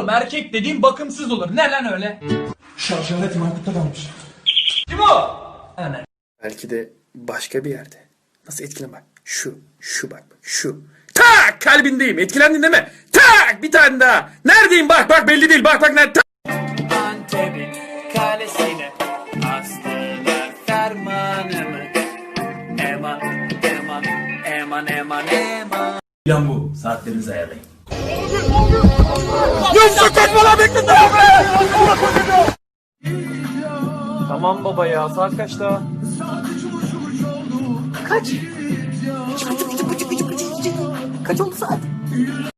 Oğlum erkek dediğin bakımsız olur. Ne lan öyle? Şarj aletim Aykut'ta kalmış. Kim o? Ana. Belki de başka bir yerde. Nasıl etkile bak. Şu, şu bak, bak, şu. Tak! Kalbindeyim. Etkilendin değil mi? Tak! Bir tane daha. Neredeyim? Bak bak belli değil. Bak bak nerede? Antep'in kalesine astılar fermanımı. Eman, eman, eman, eman, eman. Plan bu. Saatlerinizi ayarlayın. Tamam baba ya saat kaçta?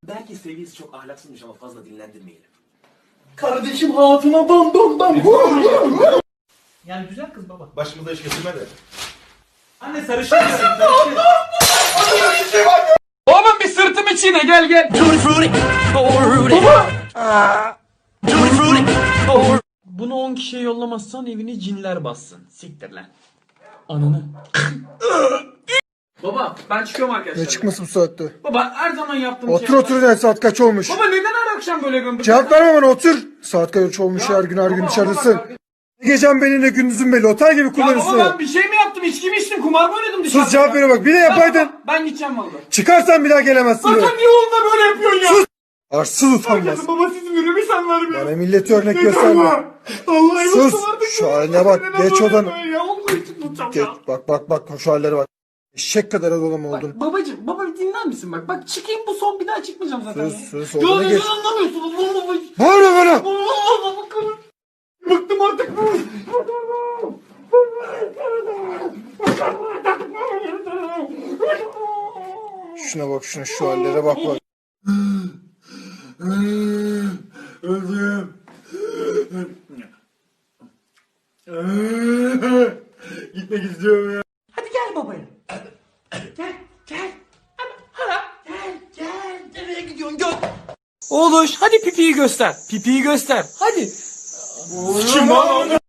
Belki sevgilisi çok ahlaksızmış ama fazla dinlendirmeyelim. Kardeşim hatuna bam bam bam. Yani güzel kız baba. Başımıza iş getirme de. Anne sarışın. Oğlum çiğne gel gel. Bunu 10 kişiye yollamazsan evini cinler bassın. Siktir lan. Ananı. Baba ben çıkıyorum arkadaşlar. Ne çıkması bu saatte? Baba her zaman yaptığım Otur şey. otur ne saat kaç olmuş? Baba neden her akşam böyle gömdün? Cevap verme bana otur. Saat kaç olmuş her gün her gün dışarıdasın. Belli ne gündüzün belli. Otel gibi Ya kullanırsın. baba ben bir şey mi yaptım? İçki mi içtim? Kumar mı oynadım dışarıda? Sus cevap ver bak. Bir de yapaydın. Ben gideceğim valla. Çıkarsan bir daha gelemezsin. Zaten niye oğlum böyle yapıyorsun ya? Sus. Arsız utanmaz. Baba sizin ürümü sen vermiyor. Bana milleti örnek gösterme. Allah'ım Sus. Şu haline bak. Geç odanı. Ya Allah için tutacağım Geç. ya. Bak bak bak şu hallere bak. Eşek kadar adam oldun. Babacım, baba bir dinler misin bak? Bak çıkayım bu son bir daha çıkmayacağım zaten Sus, ya. sus, Ya odana neden geç. anlamıyorsunuz? Baba baba. Bağırma bana. Baba baba. Bıktım artık. Şuna bak şuna şu hallere bak bak. Gitmek istiyorum ya. Hadi gel babaya. Gel, gel. Gel, gel. Nereye gidiyorsun? Gör. Oğluş hadi pipiyi göster. Pipiyi göster. Hadi. Kim lan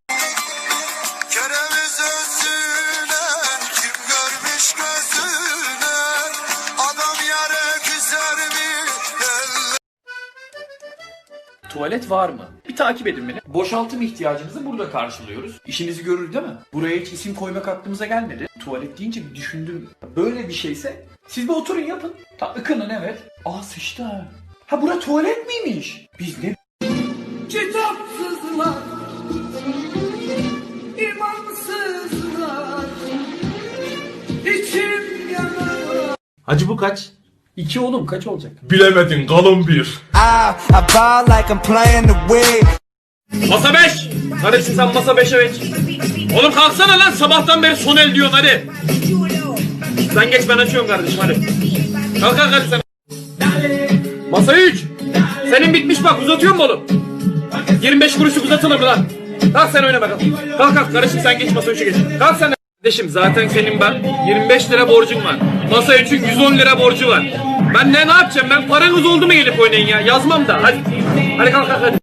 Tuvalet var mı? Bir takip edin beni. Boşaltım ihtiyacınızı burada karşılıyoruz. İşinizi görür değil mi? Buraya hiç isim koymak aklımıza gelmedi. Tuvalet deyince bir düşündüm. Böyle bir şeyse siz bir oturun yapın. Ta ıkının evet. Aa sıçtı ha. Ha bura tuvalet miymiş? Biz ne Kitapsızlar imansızlar İçim yanar Hacı bu kaç? İki oğlum kaç olacak? Bilemedin kalın bir. Wig Masa 5. Kardeşim sen masa 5'e geç. Oğlum kalksana lan sabahtan beri son el diyorsun hadi. Sen geç ben açıyorum kardeşim hadi. Kalk kalk hadi sen. Masa 3. Senin bitmiş bak uzatıyor mu oğlum? 25 kuruşluk uzatılır mı lan? Kalk sen oyna bakalım. Kalk kalk kardeşim sen geç masa 3'e geç. Kalk sen. Kardeşim zaten senin ben 25 lira borcun var. Masa 3'ün 110 lira borcu var. Ben ne ne yapacağım ben paranız oldu mu gelip oynayın ya yazmam da hadi. Hadi kalk kalk hadi.